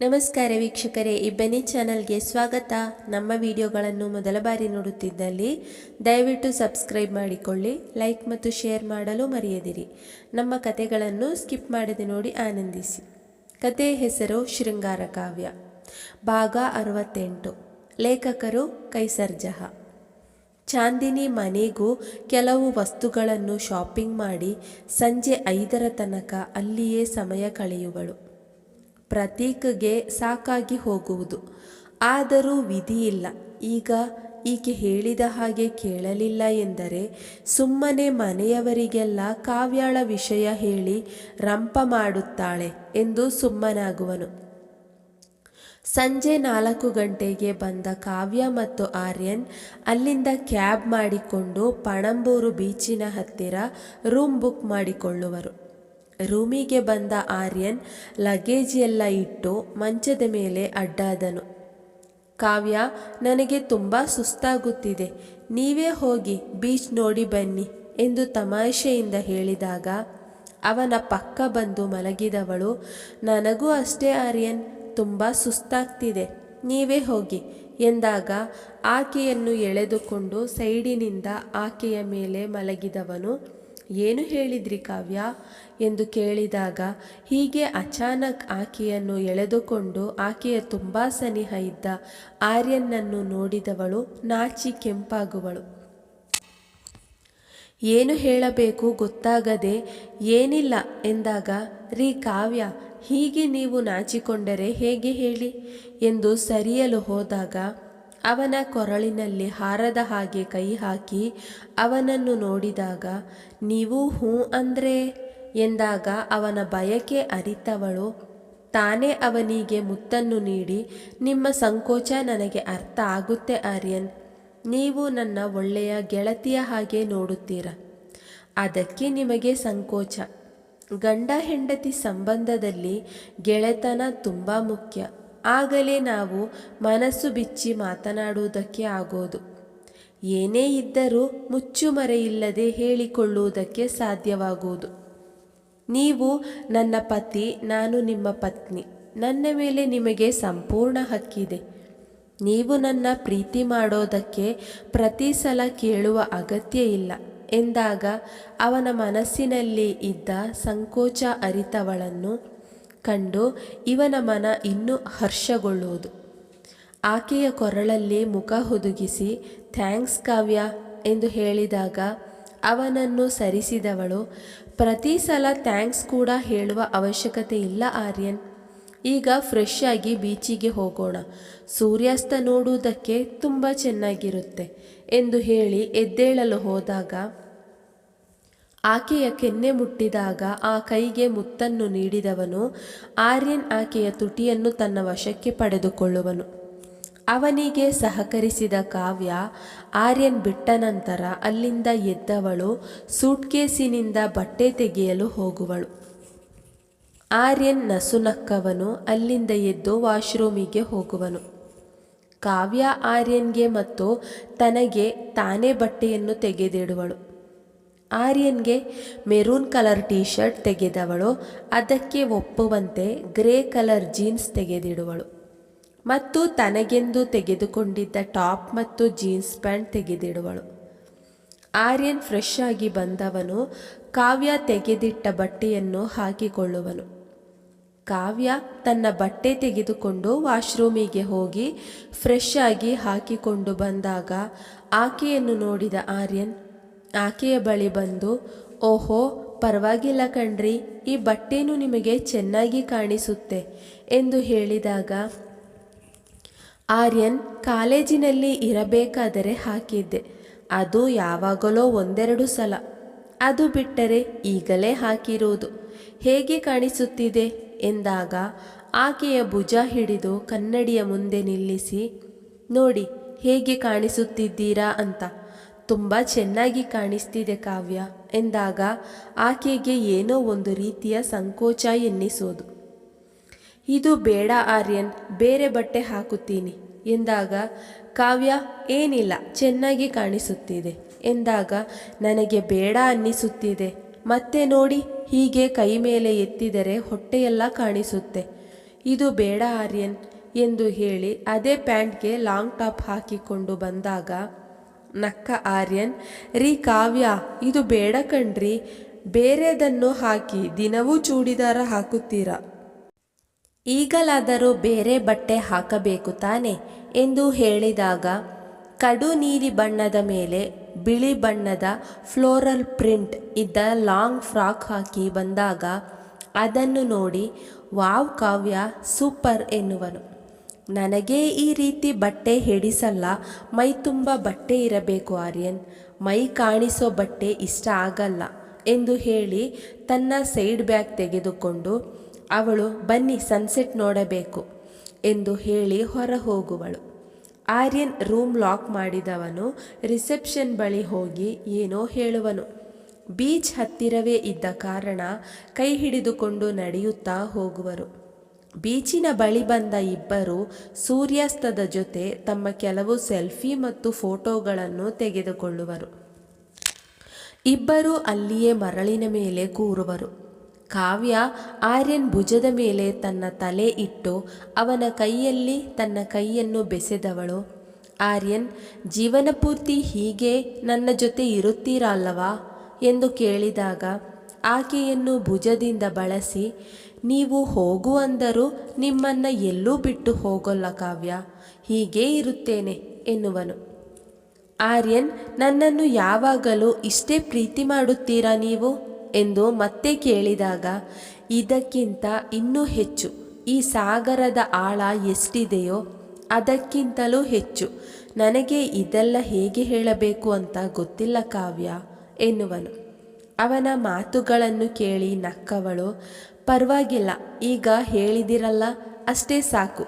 ನಮಸ್ಕಾರ ವೀಕ್ಷಕರೇ ಇಬ್ಬನಿ ಚಾನಲ್ಗೆ ಸ್ವಾಗತ. ನಮ್ಮ ವಿಡಿಯೋಗಳನ್ನು ಮೊದಲ ಬಾರಿ ನೋಡುತ್ತಿದ್ದಲ್ಲಿ ದಯವಿಟ್ಟು ಸಬ್ಸ್ಕ್ರೈಬ್ ಮಾಡಿಕೊಳ್ಳಿ, ಲೈಕ್ ಮತ್ತು ಶೇರ್ ಮಾಡಲು ಮರೆಯದಿರಿ. ನಮ್ಮ ಕತೆಗಳನ್ನು ಸ್ಕಿಪ್ ಮಾಡದೆ ನೋಡಿ ಆನಂದಿಸಿ. ಕತೆ ಹೆಸರು ಶೃಂಗಾರ ಕಾವ್ಯ. ಭಾಗ ಅರವತ್ತೆಂಟು. ಲೇಖಕರು ಕೈಸರ್ಜಹ. ಚಾಂದಿನಿ ಮನೆಗೂ ಕೆಲವು ವಸ್ತುಗಳನ್ನು ಶಾಪಿಂಗ್ ಮಾಡಿ ಸಂಜೆ ಐದರ ತನಕ ಅಲ್ಲಿಯೇ ಸಮಯ ಕಳೆಯುವಳು. ಪ್ರತೀಕ್ಗೆ ಸಾಕಾಗಿ ಹೋಗುವುದು. ಆದರೂ ವಿಧಿಯಿಲ್ಲ. ಈಗ ಈಕೆ ಹೇಳಿದ ಹಾಗೆ ಕೇಳಲಿಲ್ಲ ಎಂದರೆ ಸುಮ್ಮನೆ ಮನೆಯವರಿಗೆಲ್ಲ ಕಾವ್ಯಾಳ ವಿಷಯ ಹೇಳಿ ರಂಪ ಮಾಡುತ್ತಾಳೆ ಎಂದು ಸುಮ್ಮನಾಗುವನು. ಸಂಜೆ ನಾಲ್ಕು ಗಂಟೆಗೆ ಬಂದ ಕಾವ್ಯ ಮತ್ತು ಆರ್ಯನ್ ಅಲ್ಲಿಂದ ಕ್ಯಾಬ್ ಮಾಡಿಕೊಂಡು ಪಣಂಬೂರು ಬೀಚಿನ ಹತ್ತಿರ ರೂಮ್ ಬುಕ್ ಮಾಡಿಕೊಳ್ಳುವರು. ರೂಮಿಗೆ ಬಂದ ಆರ್ಯನ್ ಲಗೇಜ್ ಎಲ್ಲ ಇಟ್ಟು ಮಂಚದ ಮೇಲೆ ಅಡ್ಡಾದನು. ಕಾವ್ಯ, ನನಗೆ ತುಂಬ ಸುಸ್ತಾಗುತ್ತಿದೆ. ನೀವೇ ಹೋಗಿ ಬೀಚ್ ನೋಡಿ ಬನ್ನಿ ಎಂದು ತಮಾಷೆಯಿಂದ ಹೇಳಿದಾಗ ಅವನ ಪಕ್ಕ ಬಂದು ಮಲಗಿದವಳು, ನನಗೂ ಅಷ್ಟೇ ಆರ್ಯನ್, ತುಂಬ ಸುಸ್ತಾಗ್ತಿದೆ, ನೀವೇ ಹೋಗಿ ಎಂದಾಗ ಆಕೆಯನ್ನು ಎಳೆದುಕೊಂಡು ಸೈಡಿನಿಂದ ಆಕೆಯ ಮೇಲೆ ಮಲಗಿದವನು ಏನು ಹೇಳಿದ್ರಿ ಕಾವ್ಯ? ಎಂದು ಕೇಳಿದಾಗ, ಹೀಗೆ ಅಚಾನಕ್ ಆಕೆಯನ್ನು ಎಳೆದುಕೊಂಡು ಆಕೆಯ ತುಂಬ ಸನಿಹ ಇದ್ದ ಆರ್ಯನನ್ನು ನೋಡಿದವಳು ನಾಚಿ ಕೆಂಪಾಗುವಳು. ಏನು ಹೇಳಬೇಕು ಗೊತ್ತಾಗದೆ, ಏನಿಲ್ಲ ಎಂದಾಗ, ರೀ ಕಾವ್ಯ, ಹೀಗೆ ನೀವು ನಾಚಿಕೊಂಡರೆ ಹೇಗೆ ಹೇಳಿ? ಎಂದು ಸರಿಯಲು ಹೋದಾಗ ಅವನ ಕೊರಳಿನಲ್ಲಿ ಹಾರದ ಹಾಗೆ ಕೈ ಹಾಕಿ ಅವನನ್ನು ನೋಡಿದಾಗ, ನೀವು ಹ್ಞೂ ಅಂದ್ರೆ? ಎಂದಾಗ ಅವನ ಬಯಕೆ ಅರಿತವಳು. ತಾನೇ ಅವನಿಗೆ ಮುತ್ತನ್ನು ನೀಡಿ, ನಿಮ್ಮ ಸಂಕೋಚ ನನಗೆ ಅರ್ಥ ಆಗುತ್ತೆ ಆರ್ಯನ್, ನೀವು ನನ್ನ ಒಳ್ಳೆಯ ಗೆಳತಿಯ ಹಾಗೆ ನೋಡುತ್ತೀರ. ಅದಕ್ಕೆ ನಿಮಗೆ ಸಂಕೋಚ. ಗಂಡ ಹೆಂಡತಿ ಸಂಬಂಧದಲ್ಲಿ ಗೆಳೆತನ ತುಂಬ ಮುಖ್ಯ. ಆಗಲೇ ನಾವು ಮನಸ್ಸು ಬಿಚ್ಚಿ ಮಾತನಾಡುವುದಕ್ಕೆ ಆಗೋದು. ಏನೇ ಇದ್ದರೂ ಮುಚ್ಚುಮರೆಯಿಲ್ಲದೆ ಹೇಳಿಕೊಳ್ಳುವುದಕ್ಕೆ ಸಾಧ್ಯವಾಗುವುದು. ನೀವು ನನ್ನ ಪತಿ, ನಾನು ನಿಮ್ಮ ಪತ್ನಿ. ನನ್ನ ಮೇಲೆ ನಿಮಗೆ ಸಂಪೂರ್ಣ ಹಕ್ಕಿದೆ. ನೀವು ನನ್ನ ಪ್ರೀತಿ ಮಾಡೋದಕ್ಕೆ ಪ್ರತಿ ಸಲ ಕೇಳುವ ಅಗತ್ಯ ಇಲ್ಲ. ಎಂದಾಗ ಅವನ ಮನಸ್ಸಿನಲ್ಲಿ ಇದ್ದ ಸಂಕೋಚ ಅರಿತವಳನ್ನು ಕಂಡು ಇವನ ಮನ ಇನ್ನೂ ಹರ್ಷಗೊಳ್ಳುವುದು. ಆಕೆಯ ಕೊರಳಲ್ಲಿ ಮುಖ ಹುದುಗಿಸಿ, ಥ್ಯಾಂಕ್ಸ್ ಕಾವ್ಯ ಎಂದು ಹೇಳಿದಾಗ ಅವನನ್ನು ಸರಿಸಿದವಳು, ಪ್ರತಿ ಸಲ ಥ್ಯಾಂಕ್ಸ್ ಕೂಡ ಹೇಳುವ ಅವಶ್ಯಕತೆ ಇಲ್ಲ ಆರ್ಯನ್. ಈಗ ಫ್ರೆಶ್ ಆಗಿ ಬೀಚಿಗೆ ಹೋಗೋಣ. ಸೂರ್ಯಾಸ್ತ ನೋಡುವುದಕ್ಕೆ ತುಂಬ ಚೆನ್ನಾಗಿರುತ್ತೆ ಎಂದು ಹೇಳಿ ಎದ್ದೇಳಲು ಹೋದಾಗ ಆಕೆಯ ಕೆನ್ನೆ ಮುಟ್ಟಿದಾಗ ಆ ಕೈಗೆ ಮುತ್ತನ್ನು ನೀಡಿದವನು, ಆರ್ಯನ್ ಆಕೆಯ ತುಟಿಯನ್ನು ತನ್ನ ವಶಕ್ಕೆ ಪಡೆದುಕೊಳ್ಳುವನು. ಅವನಿಗೆ ಸಹಕರಿಸಿದ ಕಾವ್ಯ ಆರ್ಯನ್ ಬಿಟ್ಟ ನಂತರ ಅಲ್ಲಿಂದ ಎದ್ದವಳು, ಸೂಟ್ಕೇಸಿನಿಂದ ಬಟ್ಟೆ ತೆಗೆಯಲು ಹೋಗುವಳು. ಆರ್ಯನ್ ನಸುನಕ್ಕವನು ಅಲ್ಲಿಂದ ಎದ್ದು ವಾಶ್ರೂಮಿಗೆ ಹೋಗುವನು. ಕಾವ್ಯ ಆರ್ಯನ್ಗೆ ಮತ್ತು ತನಗೆ ತಾನೇ ಬಟ್ಟೆಯನ್ನು ತೆಗೆದಿಡುವಳು. ಆರ್ಯನ್ಗೆ ಮೆರೂನ್ ಕಲರ್ ಟೀ ಶರ್ಟ್ ತೆಗೆದವಳು, ಅದಕ್ಕೆ ಒಪ್ಪುವಂತೆ ಗ್ರೇ ಕಲರ್ ಜೀನ್ಸ್ ತೆಗೆದಿಡುವಳು. ಮತ್ತು ತನಗೆಂದು ತೆಗೆದುಕೊಂಡಿದ್ದ ಟಾಪ್ ಮತ್ತು ಜೀನ್ಸ್ ಪ್ಯಾಂಟ್ ತೆಗೆದಿಡುವಳು. ಆರ್ಯನ್ ಫ್ರೆಶ್ ಆಗಿ ಬಂದವನು, ಕಾವ್ಯ ತೆಗೆದಿಟ್ಟ ಬಟ್ಟೆಯನ್ನು ಹಾಕಿಕೊಳ್ಳುವನು. ಕಾವ್ಯ ತನ್ನ ಬಟ್ಟೆ ತೆಗೆದುಕೊಂಡು ವಾಶ್ರೂಮಿಗೆ ಹೋಗಿ, ಫ್ರೆಶ್ ಆಗಿ ಹಾಕಿಕೊಂಡು ಬಂದಾಗ, ಆಕೆಯನ್ನು ನೋಡಿದ ಆರ್ಯನ್ ಆಕೆಯ ಬಳಿ ಬಂದು, ಓಹೋ, ಪರವಾಗಿಲ್ಲ ಕಣ್ರಿ, ಈ ಬಟ್ಟೆನು ನಿಮಗೆ ಚೆನ್ನಾಗಿ ಕಾಣಿಸುತ್ತೆ ಎಂದು ಹೇಳಿದಾಗ, ಆರ್ಯನ್ ಕಾಲೇಜಿನಲ್ಲಿ ಇರಬೇಕಾದರೆ ಹಾಕಿದ್ದೆ. ಅದು ಯಾವಾಗಲೋ ಒಂದೆರಡು ಸಲ. ಅದು ಬಿಟ್ಟರೆ ಈಗಲೇ ಹಾಕಿರುವುದು ಹೇಗೆ ಕಾಣಿಸುತ್ತಿದೆ? ಎಂದಾಗ, ಆಕೆಯ ಭುಜ ಹಿಡಿದು ಕನ್ನಡಿಯ ಮುಂದೆ ನಿಲ್ಲಿಸಿ, ನೋಡಿ, ಹೇಗೆ ಕಾಣಿಸುತ್ತಿದ್ದೀರಾ? ಅಂತ. ತುಂಬ ಚೆನ್ನಾಗಿ ಕಾಣಿಸ್ತಿದೆ ಕಾವ್ಯ. ಎಂದಾಗ ಆಕೆಗೆ ಏನೋ ಒಂದು ರೀತಿಯ ಸಂಕೋಚ ಎನ್ನಿಸೋದು. ಇದು ಬೇಡ ಆರ್ಯನ್, ಬೇರೆ ಬಟ್ಟೆ ಹಾಕುತ್ತೀನಿ. ಎಂದಾಗ, ಕಾವ್ಯ, ಏನಿಲ್ಲ, ಚೆನ್ನಾಗಿ ಕಾಣಿಸುತ್ತಿದೆ. ಎಂದಾಗ, ನನಗೆ ಬೇಡ ಅನ್ನಿಸುತ್ತಿದೆ. ಮತ್ತೆ ನೋಡಿ, ಹೀಗೆ ಕೈ ಮೇಲೆ ಎತ್ತಿದರೆ ಹೊಟ್ಟೆಯೆಲ್ಲ ಕಾಣಿಸುತ್ತೆ. ಇದು ಬೇಡ ಆರ್ಯನ್, ಎಂದು ಹೇಳಿ ಅದೇ ಪ್ಯಾಂಟ್ಗೆ ಲಾಂಗ್ ಟಾಪ್ ಹಾಕಿಕೊಂಡು ಬಂದಾಗ ನಕ್ಕ ಆರ್ಯನ್, ರೀ ಕಾವ್ಯ, ಇದು ಬೇಡ ಕಣ್ರಿ, ಬೇರೆದನ್ನು ಹಾಕಿ ದಿನವೂ ಚೂಡಿದಾರ ಹಾಕುತ್ತೀರಾ. ಈಗಲಾದರೂ ಬೇರೆ ಬಟ್ಟೆ ಹಾಕಬೇಕು ತಾನೆ ಎಂದು ಹೇಳಿದಾಗ, ಕಡು ನೀಲಿ ಬಣ್ಣದ ಮೇಲೆ ಬಿಳಿ ಬಣ್ಣದ ಫ್ಲೋರಲ್ ಪ್ರಿಂಟ್ ಇದ್ದ ಲಾಂಗ್ ಫ್ರಾಕ್ ಹಾಕಿ ಬಂದಾಗ, ಅದನ್ನು ನೋಡಿ, ವಾವ್ ಕಾವ್ಯ, ಸೂಪರ್ ಎನ್ನುವನು. ನನಗೆ ಈ ರೀತಿ ಬಟ್ಟೆ ಹಿಡಿಸಲ್ಲ ಮೈ ತುಂಬ ಬಟ್ಟೆ ಇರಬೇಕು ಆರ್ಯನ್. ಮೈ ಕಾಣಿಸೋ ಬಟ್ಟೆ ಇಷ್ಟ ಆಗಲ್ಲ ಎಂದು ಹೇಳಿ ತನ್ನ ಸೈಡ್ ಬ್ಯಾಗ್ ತೆಗೆದುಕೊಂಡು, ಅವಳು ಬನ್ನಿ ಸನ್ಸೆಟ್ ನೋಡಬೇಕು ಎಂದು ಹೇಳಿ ಹೊರ ಹೋಗುವಳು ಆರ್ಯನ್ ರೂಮ್ ಲಾಕ್ ಮಾಡಿದವನು, ರಿಸೆಪ್ಷನ್ ಬಳಿ ಹೋಗಿ ಏನೋ ಹೇಳುವನು. ಬೀಚ್ ಹತ್ತಿರವೇ ಇದ್ದ ಕಾರಣ ಕೈ ಹಿಡಿದುಕೊಂಡು ನಡೆಯುತ್ತಾ ಹೋಗುವರು. ಬೀಚಿನ ಬಳಿ ಬಂದ ಇಬ್ಬರು ಸೂರ್ಯಾಸ್ತದ ಜೊತೆ ತಮ್ಮ ಕೆಲವು ಸೆಲ್ಫಿ ಮತ್ತು ಫೋಟೋಗಳನ್ನು ತೆಗೆದುಕೊಳ್ಳುವರು. ಇಬ್ಬರು ಅಲ್ಲಿಯೇ ಮರಳಿನ ಮೇಲೆ ಕೂರುವರು. ಕಾವ್ಯ ಆರ್ಯನ್ ಭುಜದ ಮೇಲೆ ತನ್ನ ತಲೆ ಇಟ್ಟು ಅವನ ಕೈಯಲ್ಲಿ ತನ್ನ ಕೈಯನ್ನು ಬೆಸೆದವಳು. ಆರ್ಯನ್, ಜೀವನ ಪೂರ್ತಿ ಹೀಗೆ ನನ್ನ ಜೊತೆ ಇರುತ್ತೀರಲ್ಲವಾ ಎಂದು ಕೇಳಿದಾಗ ಆಕೆಯನ್ನು ಭುಜದಿಂದ ಬಳಸಿ ನೀವು ಹೋಗು ಅಂದರೂ ನಿಮ್ಮನ್ನು ಎಲ್ಲೂ ಬಿಟ್ಟು ಹೋಗೋಲ್ಲ ಕಾವ್ಯ. ಹೀಗೇ ಇರುತ್ತೇನೆ ಎನ್ನುವನು. ಆರ್ಯನ್, ನನ್ನನ್ನು ಯಾವಾಗಲೂ ಇಷ್ಟೇ ಪ್ರೀತಿ ಮಾಡುತ್ತೀರಾ ನೀವು? ಎಂದು ಮತ್ತೆ ಕೇಳಿದಾಗ, ಇದಕ್ಕಿಂತ ಇನ್ನೂ ಹೆಚ್ಚು. ಈ ಸಾಗರದ ಆಳ ಎಷ್ಟಿದೆಯೋ ಅದಕ್ಕಿಂತಲೂ ಹೆಚ್ಚು. ನನಗೆ ಇದೆಲ್ಲ ಹೇಗೆ ಹೇಳಬೇಕು ಅಂತ ಗೊತ್ತಿಲ್ಲ ಕಾವ್ಯ ಎನ್ನುವನು. ಅವನ ಮಾತುಗಳನ್ನು ಕೇಳಿ ನಕ್ಕವಳು, ಪರವಾಗಿಲ್ಲ, ಈಗ ಹೇಳಿದಿರಲ್ಲ, ಅಷ್ಟೇ ಸಾಕು,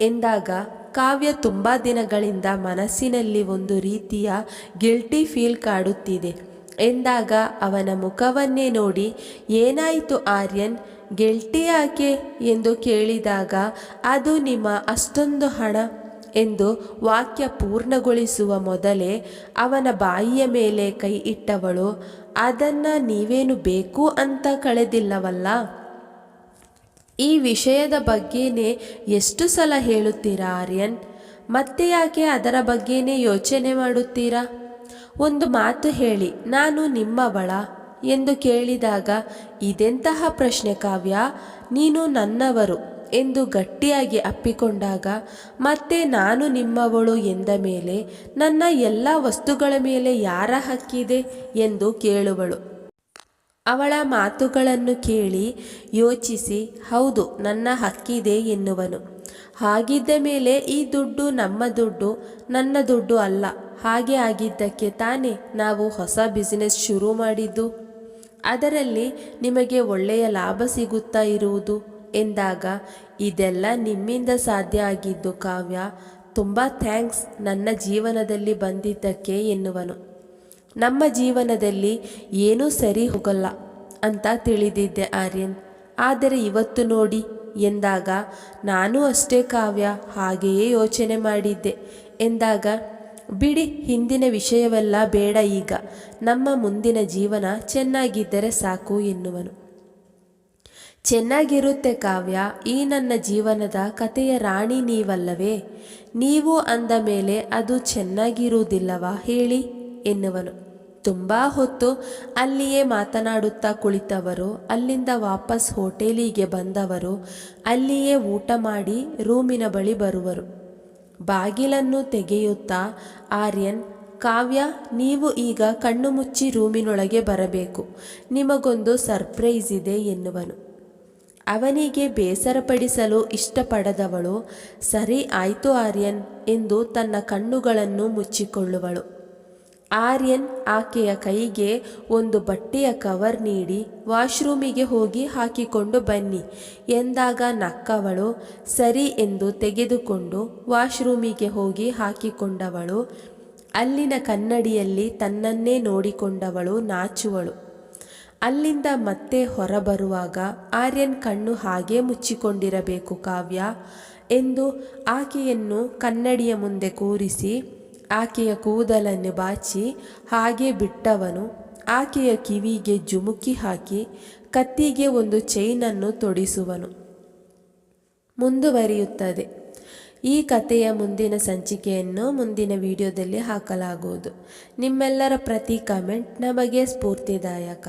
ಎಂದಾಗ ಕಾವ್ಯ ತುಂಬ ದಿನಗಳಿಂದ ಮನಸ್ಸಿನಲ್ಲಿ ಒಂದು ರೀತಿಯ ಗಿಲ್ಟಿ ಫೀಲ್ ಕಾಡುತ್ತಿದೆ, ಎಂದಾಗ ಅವನ ಮುಖವನ್ನೇ ನೋಡಿ, ಏನಾಯಿತು ಆರ್ಯನ್ ಗಿಲ್ಟಿ ಯಾಕೆ? ಎಂದು ಕೇಳಿದಾಗ, ಅದು ನಿಮ್ಮ ಅಷ್ಟೊಂದು ಹಣ. ಎಂದು ವಾಕ್ಯ ಪೂರ್ಣಗೊಳಿಸುವ ಮೊದಲೇ ಅವನ ಬಾಯಿಯ ಮೇಲೆ ಕೈ ಇಟ್ಟವಳು, ಅದನ್ನು ನೀವೇನು ಬೇಕು ಅಂತ ಕಳೆದಿಲ್ಲವಲ್ಲ? ಈ ವಿಷಯದ ಬಗ್ಗೆನೇ ಎಷ್ಟು ಸಲ ಹೇಳುತ್ತೀರಾ ಆರ್ಯನ್? ಮತ್ತೆ ಯಾಕೆ ಅದರ ಬಗ್ಗೆನೇ ಯೋಚನೆ ಮಾಡುತ್ತೀರಾ? ಒಂದು ಮಾತು ಹೇಳಿ, ನಾನು ನಿಮ್ಮವಳ ಎಂದು ಕೇಳಿದಾಗ, ಇದೆಂತಹ ಪ್ರಶ್ನೆ ಕಾವ್ಯ? ನೀನು ನನ್ನವರು. ಎಂದು ಗಟ್ಟಿಯಾಗಿ ಅಪ್ಪಿಕೊಂಡಾಗ, ಮತ್ತೆ ನಾನು ನಿಮ್ಮವಳು ಎಂದ ಮೇಲೆ, ನನ್ನ ಎಲ್ಲ ವಸ್ತುಗಳ ಮೇಲೆ ಯಾರ ಹಕ್ಕಿದೆ? ಎಂದು ಕೇಳುವಳು. ಅವಳ ಮಾತುಗಳನ್ನು ಕೇಳಿ ಯೋಚಿಸಿ, ಹೌದು, ನನ್ನ ಹಕ್ಕಿದೆ ಎನ್ನುವನು. ಹಾಗಿದ್ದ ಮೇಲೆ, ಈ ದುಡ್ಡು ನಮ್ಮ ದುಡ್ಡು, ನನ್ನ ದುಡ್ಡು ಅಲ್ಲ. ಹಾಗೆ ಆಗಿದ್ದಕ್ಕೆ ತಾನೇ ನಾವು ಹೊಸ ಬಿಸಿನೆಸ್ ಶುರು ಮಾಡಿದ್ದು? ಅದರಲ್ಲಿ ನಿಮಗೆ ಒಳ್ಳೆಯ ಲಾಭ ಸಿಗುತ್ತಾ ಇರುವುದು? ಎಂದಾಗ, ಇದೆಲ್ಲ ನಿಮ್ಮಿಂದ ಸಾಧ್ಯ ಆಗಿದ್ದು ಕಾವ್ಯ, ತುಂಬ ಥ್ಯಾಂಕ್ಸ್ ನನ್ನ ಜೀವನದಲ್ಲಿ ಬಂದಿದ್ದಕ್ಕೆ ಎನ್ನುವನು. ನಮ್ಮ ಜೀವನದಲ್ಲಿ ಏನೂ ಸರಿ ಹೋಗಲ್ಲ ಅಂತ ತಿಳಿದಿದ್ದೆ ಆರ್ಯನ್. ಆದರೆ ಇವತ್ತು ನೋಡಿ ಎಂದಾಗ, ನಾನು ಅಷ್ಟೇ ಕಾವ್ಯ, ಹಾಗೆಯೇ ಯೋಚನೆ ಮಾಡಿದ್ದೆ ಎಂದಾಗ, ಬಿಡಿ ಹಿಂದಿನ ವಿಷಯವೆಲ್ಲ ಬೇಡ ಈಗ, ನಮ್ಮ ಮುಂದಿನ ಜೀವನ ಚೆನ್ನಾಗಿದ್ದರೆ ಸಾಕು ಎನ್ನುವನು. ಚೆನ್ನಾಗಿರುತ್ತೆ ಕಾವ್ಯ, ಈ ನನ್ನ ಜೀವನದ ಕಥೆಯ ರಾಣಿ ನೀವಲ್ಲವೇ? ನೀವು ಅಂದ ಮೇಲೆ ಅದು ಚೆನ್ನಾಗಿರುವುದಿಲ್ಲವಾ ಹೇಳಿ ಎನ್ನುವನು. ತುಂಬ ಹೊತ್ತು ಅಲ್ಲಿಯೇ ಮಾತನಾಡುತ್ತಾ ಕುಳಿತವರು, ಅಲ್ಲಿಂದ ವಾಪಸ್ ಹೋಟೆಲಿಗೆ ಬಂದವರು, ಅಲ್ಲಿಯೇ ಊಟ ಮಾಡಿ ರೂಮಿನ ಬಳಿ ಬರುವರು. ಬಾಗಿಲನ್ನು ತೆಗೆಯುತ್ತಾ ಆರ್ಯನ್, ಕಾವ್ಯ, ನೀವು ಈಗ ಕಣ್ಣು ಮುಚ್ಚಿ ರೂಮಿನೊಳಗೆ ಬರಬೇಕು, ನಿಮಗೊಂದು ಸರ್ಪ್ರೈಸ್ ಇದೆ ಎನ್ನುವನು. ಅವನಿಗೆ ಬೇಸರಪಡಿಸಲು ಇಷ್ಟಪಡದವಳು, ಸರಿ ಆಯ್ತು ಆರ್ಯನ್ ಎಂದು ತನ್ನ ಕಣ್ಣುಗಳನ್ನು ಮುಚ್ಚಿಕೊಳ್ಳುವಳು. ಆರ್ಯನ್ ಆಕೆಯ ಕೈಗೆ ಒಂದು ಬಟ್ಟೆಯ ಕವರ್ ನೀಡಿ, ವಾಶ್ರೂಮಿಗೆ ಹೋಗಿ ಹಾಕಿಕೊಂಡು ಬನ್ನಿ ಎಂದಾಗ ನಕ್ಕವಳು, ಸರಿ ಎಂದು ತೆಗೆದುಕೊಂಡು ವಾಶ್ರೂಮಿಗೆ ಹೋಗಿ ಹಾಕಿಕೊಂಡವಳು. ಅಲ್ಲಿನ ಕನ್ನಡಿಯಲ್ಲಿ ತನ್ನನ್ನೇ ನೋಡಿಕೊಂಡವಳು, ನಾಚುವಳು. ಅಲ್ಲಿಂದ ಮತ್ತೆ ಹೊರಬರುವಾಗ ಆರ್ಯನ್ ಕಣ್ಣು ಹಾಗೇ ಮುಚ್ಚಿಕೊಂಡಿರಬೇಕು ಕಾವ್ಯ ಎಂದು ಆಕೆಯನ್ನು ಕನ್ನಡಿಯ ಮುಂದೆ ಕೂರಿಸಿ, ಆಕೆಯ ಕೂದಲನ್ನು ಬಾಚಿ, ಹಾಗೆ ಬಿಟ್ಟವನು. ಆಕೆಯ ಕಿವಿಗೆ ಜುಮುಕಿ ಹಾಕಿ ಕತ್ತಿಗೆ ಒಂದು ಚೈನನ್ನು ತೊಡಿಸುವನು. ಮುಂದುವರಿಯುತ್ತದೆ. ಈ ಕಥೆಯ ಮುಂದಿನ ಸಂಚಿಕೆಯನ್ನು ಮುಂದಿನ ವಿಡಿಯೋದಲ್ಲಿ ಹಾಕಲಾಗುವುದು. ನಿಮ್ಮೆಲ್ಲರ ಪ್ರತಿ ಕಮೆಂಟ್ ನಮಗೆ ಸ್ಫೂರ್ತಿದಾಯಕ.